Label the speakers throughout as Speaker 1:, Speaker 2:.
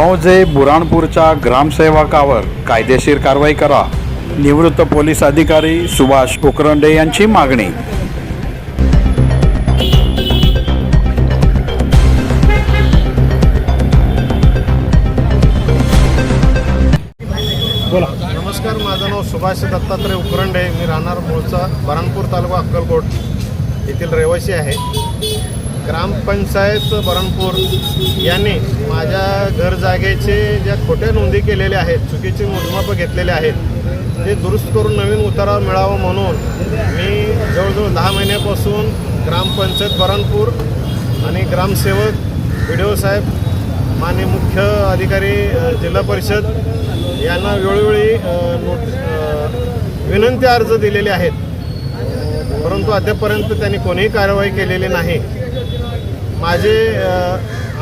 Speaker 1: मौजे बुराणपूरच्या ग्रामसेवकावर कायदेशीर कारवाई करा. निवृत्त पोलीस अधिकारी सुभाष उकरंडे यांची मागणी.
Speaker 2: नमस्कार माझं नाव सुभाष दत्तात्रय उकरंडे. मी राहणार मूळचा बरणपूर तालुका अक्कलकोट येथील रहिवासी आहे. ग्रामपंचायत बरणपूर यांनी माझ्या घर जागेचे ज्या खोट्या नोंदी केलेल्या आहेत चुकीचे मोजमापं घेतलेले आहेत ते दुरुस्त करून नवीन उतारा मिळावा म्हणून मी जवळजवळ दहा महिन्यापासून ग्रामपंचायत बरणपूर आणि ग्रामसेवक बी डी साहेब मान्य मुख्य अधिकारी जिल्हा परिषद यांना वेळोवेळी नोट विनंती अर्ज दिलेले आहेत. परंतु अद्यापर्यंत त्यांनी कोणीही कारवाई केलेली नाही. माझे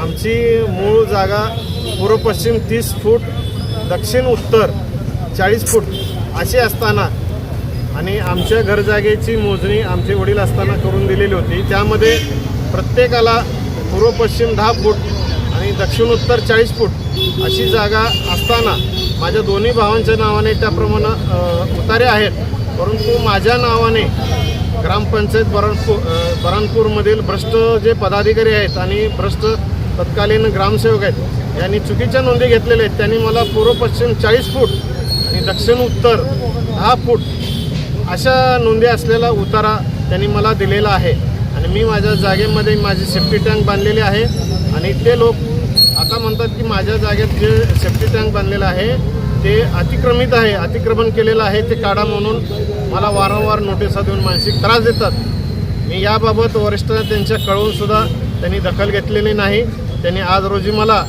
Speaker 2: आमची मूळ जागा पूर्व पश्चिम तीस फूट दक्षिण उत्तर चाळीस फूट अशी असताना आणि आमच्या घरजागेची मोजणी आमचे वडील असताना करून दिलेली होती. त्यामध्ये प्रत्येकाला पूर्व पश्चिम दहा फूट आणि दक्षिण उत्तर चाळीस फूट अशी जागा असताना माझ्या दोन्ही भावांच्या नावाने त्याप्रमाणे उतारे आहेत. परंतु माझ्या नावाने ग्रामपंचायत बरणपूर बरणपूरमधील भ्रष्ट जे पदाधिकारी आहेत आणि भ्रष्ट तत्कालीन ग्रामसेवक आहेत यांनी चुकीच्या नोंदी घेतलेल्या आहेत. त्यांनी मला पूर्व पश्चिम चाळीस फूट आणि दक्षिण उत्तर दहा फूट अशा नोंदी असलेला उतारा त्यांनी मला दिलेला आहे. आणि मी माझ्या जागेमध्ये माझी सेफ्टी टँक बांधलेली आहे. आणि ते लोक आता म्हणतात की माझ्या जागेत जे सेफ्टी टँक बांधलेलं आहे ते अतिक्रमित आहे अतिक्रमण केलेलं आहे ते काढा म्हणून मला वारंवार नोटिसा देऊन मानसिक त्रास देतात मी याबाबत वरिष्ठांना त्यांच्या कळवूनसुद्धा त्यांनी दखल घेतलेली नाही त्यांनी आज रोजी मला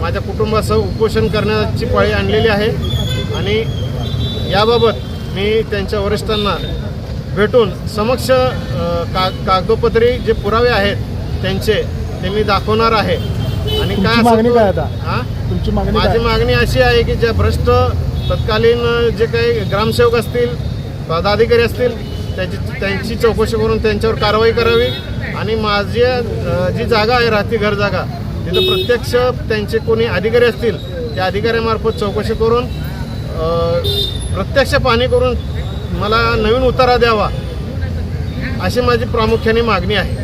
Speaker 2: माझ्या कुटुंबासह उपोषण करण्याची पाळी आणलेली आहे आणि याबाबत मी त्यांच्या वरिष्ठांना भेटून समक्ष का कागदोपत्री जे पुरावे आहेत त्यांचे ते मी दाखवणार आहे आणि असेल
Speaker 3: मागणी काय आता?
Speaker 2: हा?
Speaker 3: तुमची मागणी
Speaker 2: माझी
Speaker 3: काय?
Speaker 2: मागणी अशी आहे की ज्या भ्रष्ट तत्कालीन जे काही ग्रामसेवक असतील पदाधिकारी असतील त्याची त्यांची चौकशी करून त्यांच्यावर कारवाई करावी. आणि माझी अ, जी जागा आहे राहती घर जागा तिथं प्रत्यक्ष त्यांचे कोणी अधिकारी असतील त्या अधिकाऱ्यामार्फत चौकशी करून अ, प्रत्यक्ष पाहणी करून मला नवीन उतारा द्यावा अशी माझी प्रामुख्याने मागणी आहे.